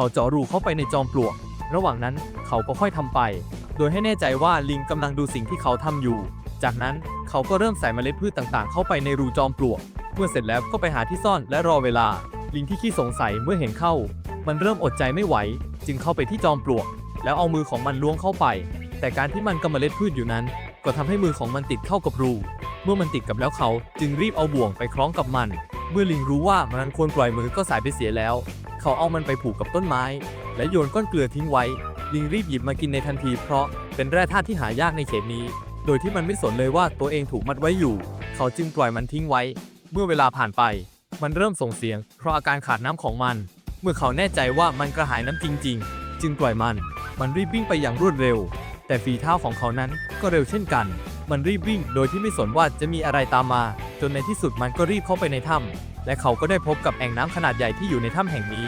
เขาเจาะรูเข้าไปในจอมปลวก ระหว่างนั้นเขาก็ค่อยทำไป โดยให้แน่ใจว่าลิงกำลังดูสิ่งที่เขาทำอยู่ จากนั้นเขาก็เริ่มใส่เมล็ดพืชต่างๆ เข้าไปในรูจอมปลวก เมื่อเสร็จแล้วก็ไปหาที่ซ่อนและรอเวลา ลิงที่ขี้สงสัยเมื่อเห็นเข้า มันเริ่มอดใจไม่ไหว จึงเข้าไปที่จอมปลวก แล้วเอามือของมันล้วงเข้าไป แต่การที่มันกำเมล็ดพืชอยู่นั้น ก็ทำให้มือของมันติดเข้ากับรู เมื่อมันติดกับแล้วเขาจึงรีบเอาบ่วงไปคล้องกับมัน เมื่อลิงรู้ว่ามันควรปล่อยมือก็สายไปเสียแล้ว เขาเอามันไปผูกกับต้นไม้ และโยนก้อนเกลือทิ้งไว้ ลิงรีบหยิบมากินในทันทีเพราะเป็นแร่ธาตุที่หายากในเขตนี้ โดยที่มันไม่สนเลยว่าตัวเองถูกมัดไว้อยู่ เขาจึงปล่อยมันทิ้งไว้ เมื่อเวลาผ่านไป มันเริ่มส่งเสียง เพราะอาการขาดน้ำของมัน เมื่อเขาแน่ใจว่ามันกระหายน้ำจริง ๆ จึงปล่อยมัน มันรีบวิ่งไปอย่างรวดเร็ว แต่ฝีเท้าของเขานั้นก็เร็วเช่นกัน มันรีบวิ่ง โดยที่ไม่สนว่าจะมีอะไรตามมา จนในที่สุดมันก็รีบเข้าไปในถ้ำและเขาก็ได้พบกับแอ่งน้ำขนาดใหญ่ที่อยู่ในถ้ำแห่งนี้